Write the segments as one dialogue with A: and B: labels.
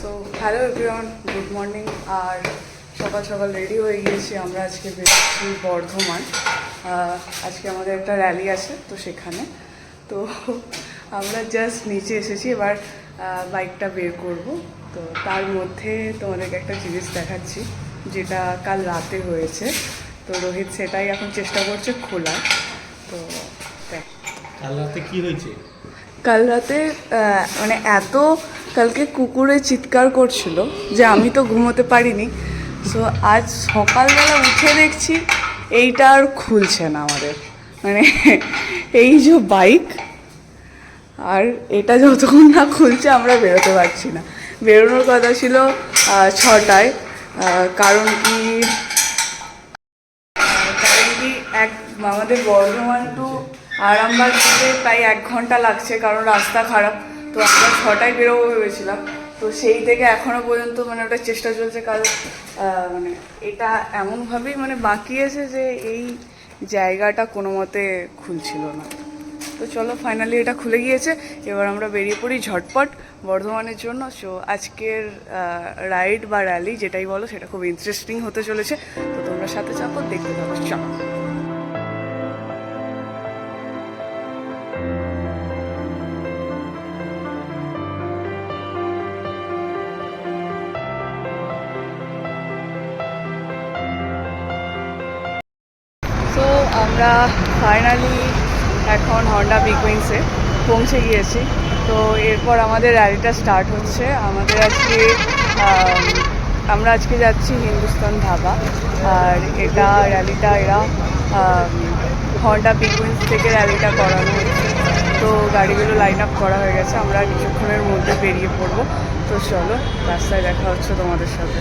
A: So hello everyone good morning আর সকাল সকাল ready হয়ে গিয়েছি আমরা আজকে বেরোচ্ছি বর্ধমান। আজকে আমাদের একটা র্যালি আছে তো সেখানে। তো আমরা জাস্ট নিচে এসেছি এবার বাইকটা বের করব। তো তার মধ্যে তোমাদেরকে একটা জিনিস দেখাচ্ছি যেটা কাল রাতে হয়েছে। তো রোহিত সেটাই এখন চেষ্টা করছে খোলার। তো
B: কাল রাতে কি হয়েছে?
A: কাল রাতে মানে এত কালকে কুকুরে চিৎকার করছিল যে আমি তো ঘুমোতে পারিনি। সো আজ সকালবেলা উঠে দেখছি এইটা আর খুলছে না আমাদের। মানে এই যে বাইক আর এটা যতক্ষণ না খুলছে আমরা বেরোতে পারছি না। বেরোনোর কথা ছিল ছটায় কারণ কি কারণ কি এক, আমাদের বর্ধমান টু আরামবাগ যেতে প্রায় এক ঘণ্টা লাগছে, কারণ রাস্তা খারাপ। তো আমরা ছটায় বেরোবো ভেবেছিলাম। তো সেই থেকে এখনও পর্যন্ত মানে ওটা চেষ্টা চলছে, কারণ মানে এটা এমনভাবেই মানে বাকি আছে যে এই জায়গাটা কোনো মতে খুলছিল না। তো চলো ফাইনালি এটা খুলে গিয়েছে। এবার আমরা বেরিয়ে পড়ি ঝটপট বর্ধমানের জন্য। সো আজকের রাইড বা র্যালি যেটাই বলো, সেটা খুব ইন্টারেস্টিং হতে চলেছে। তো তোমরা সাথে চাপো দেখতে পাবো চলো। আমরা ফাইনালি এখন হন্ডা বিগ উইংসে পৌঁছে গিয়েছি। তো এরপর আমাদের র্যালিটা স্টার্ট হচ্ছে। আমাদের আজকে আমরা আজকে যাচ্ছি হিন্দুস্তান ধাবা। আর এটা র্যালিটা এরা হন্ডা বিগ থেকে র্যালিটা করানো হচ্ছে তো গাড়িগুলো লাইন আপ করা হয়ে গেছে। আমরা কিছুক্ষণের মধ্যে বেরিয়ে পড়ব। তো চলো, রাস্তায় দেখা হচ্ছে তোমাদের সাথে।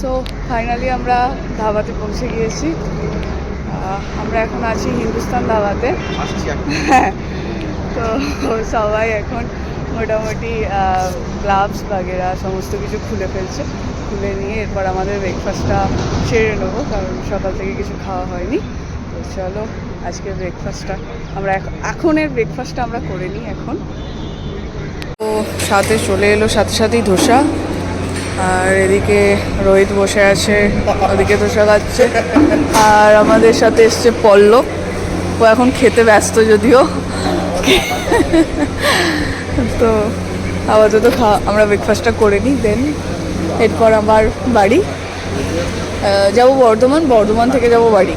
A: সো ফাইনালি আমরা ধাবাতে পৌঁছে গিয়েছি। আমরা এখন আছি হিন্দুস্তান ধাবাতে। হ্যাঁ তো সবাই এখন মোটামুটি গ্লাভস বাগেরা সমস্ত কিছু খুলে ফেলছে। খুলে নিয়ে এরপর আমাদের ব্রেকফাস্টটা সেরে নেব কারণ সকাল থেকে কিছু খাওয়া হয়নি। তো চলো আজকের ব্রেকফাস্টটা আমরা এখন এখনের ব্রেকফাস্টটা আমরা করে নিই এখন। তো সাথে চলে এলো সাথে সাথেই ধোসা। আর এদিকে রোহিত বসে আছে, ওদিকে ধোসা খাচ্ছে। আর আমাদের সাথে এসছে পল্লব। ও এখন খেতে ব্যস্ত যদিও। তো আপাতত খা আমরা ব্রেকফাস্টটা করে নিই দেন এরপর আমার বাড়ি। যাব বর্ধমান বর্ধমান থেকে যাব বাড়ি।